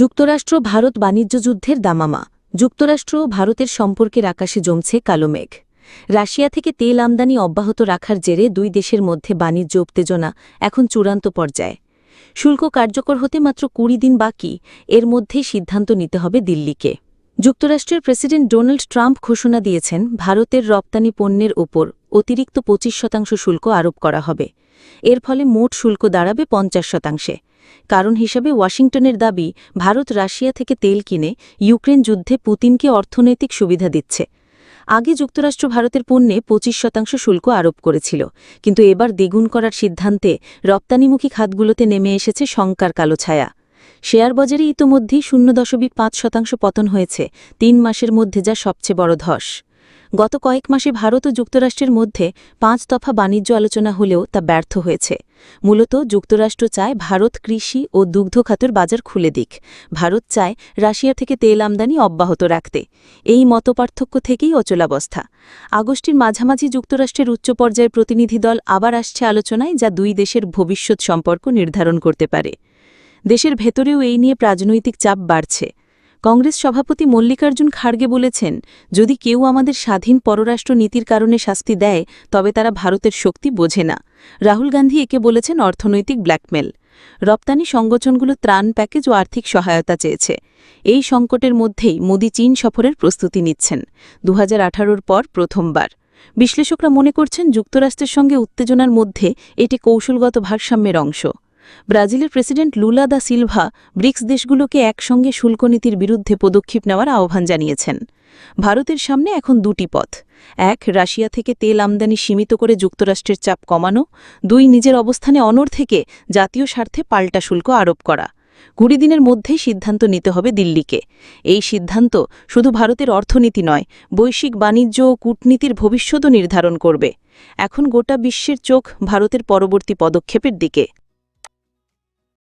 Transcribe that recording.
যুক্তরাষ্ট্র ভারত বাণিজ্য যুদ্ধের দামামা। যুক্তরাষ্ট্র ও ভারতের সম্পর্কের আকাশে জমছে কালো মেঘ। রাশিয়া থেকে তেল আমদানি অব্যাহত রাখার জেরে দুই দেশের মধ্যে বাণিজ্য উত্তেজনা এখন চূড়ান্ত পর্যায়ে। শুল্ক কার্যকর হতে মাত্র কুড়ি দিন বাকি, এর মধ্যেই সিদ্ধান্ত নিতে হবে দিল্লিকে। যুক্তরাষ্ট্রের প্রেসিডেন্ট ডোনাল্ড ট্রাম্প ঘোষণা দিয়েছেন, ভারতের রপ্তানি পণ্যের ওপর অতিরিক্ত পঁচিশ শতাংশ শুল্ক আরোপ করা হবে। এর ফলে মোট শুল্ক দাঁড়াবে পঞ্চাশ শতাংশে। কারণ হিসাবে ওয়াশিংটনের দাবি, ভারত রাশিয়া থেকে তেল কিনে ইউক্রেন যুদ্ধে পুতিনকে অর্থনৈতিক সুবিধা দিচ্ছে। আগে যুক্তরাষ্ট্র ভারতের পণ্যে পঁচিশ শতাংশ শুল্ক আরোপ করেছিল, কিন্তু এবার দ্বিগুণ করার সিদ্ধান্তে রপ্তানিমুখী খাতগুলোতে নেমে এসেছে শঙ্কার কালো ছায়া। শেয়ার বাজারে ইতোমধ্যেই শূন্য দশমিক পাঁচ শতাংশ পতন হয়েছে, তিন মাসের মধ্যে যা সবচেয়ে বড় ধস। গত কয়েক মাসে ভারত ও যুক্তরাষ্ট্রের মধ্যে পাঁচ দফা বাণিজ্য আলোচনা হলেও তা ব্যর্থ হয়েছে। মূলত যুক্তরাষ্ট্র চায় ভারত কৃষি ও দুগ্ধ খাতের বাজার খুলে দিক। ভারত চায় রাশিয়া থেকে তেল আমদানি অব্যাহত রাখতে। এই মতপার্থক্য থেকেই অচলাবস্থা। আগস্টের মাঝামাঝি যুক্তরাষ্ট্রের উচ্চ পর্যায়ের প্রতিনিধি দল আবার আসছে আলোচনায় যা দুই দেশের ভবিষ্যৎ সম্পর্ক নির্ধারণ করতে পারে। দেশের ভেতরেও এই নিয়ে রাজনৈতিক চাপ বাড়ছে। কংগ্রেস সভাপতি মল্লিকার্জুন খাড়গে বলেছেন, যদি কেউ আমাদের স্বাধীন পররাষ্ট্র নীতির কারণে শাস্তি দেয়, তবে তারা ভারতের শক্তি বোঝে না। রাহুল গান্ধী একে বলেছেন অর্থনৈতিক ব্ল্যাকমেল। রপ্তানি সংগঠনগুলো ত্রাণ প্যাকেজ ও আর্থিক সহায়তা চেয়েছে। এই সংকটের মধ্যেই মোদি চীন সফরের প্রস্তুতি নিচ্ছেন দু হাজার পর প্রথমবার। বিশ্লেষকরা মনে করছেন, যুক্তরাষ্ট্রের সঙ্গে উত্তেজনার মধ্যে এটি কৌশলগত ভারসাম্যের অংশ। ব্রাজিলের president Lula da Silva BRICS দেশগুলোকে একসঙ্গে শুল্কনীতির বিরুদ্ধে পদক্ষেপ নেওয়ার আহ্বান জানিয়েছেন। ভারতের সামনে এখন দুটি পথ। এক, রাশিয়া থেকে তেল আমদানি সীমিত করে যুক্তরাষ্ট্রের চাপ কমানো। দুই, নিজের অবস্থানে অনর থেকে জাতীয় স্বার্থে পাল্টা শুল্ক আরোপ করা। কুড়ি দিনের মধ্যেই সিদ্ধান্ত নিতে হবে দিল্লিকে। এই সিদ্ধান্ত শুধু ভারতের অর্থনীতি নয়, বৈশ্বিক বাণিজ্য ও কূটনীতির ভবিষ্যতও নির্ধারণ করবে। এখন গোটা বিশ্বের চোখ ভারতের পরবর্তী পদক্ষেপের দিকে।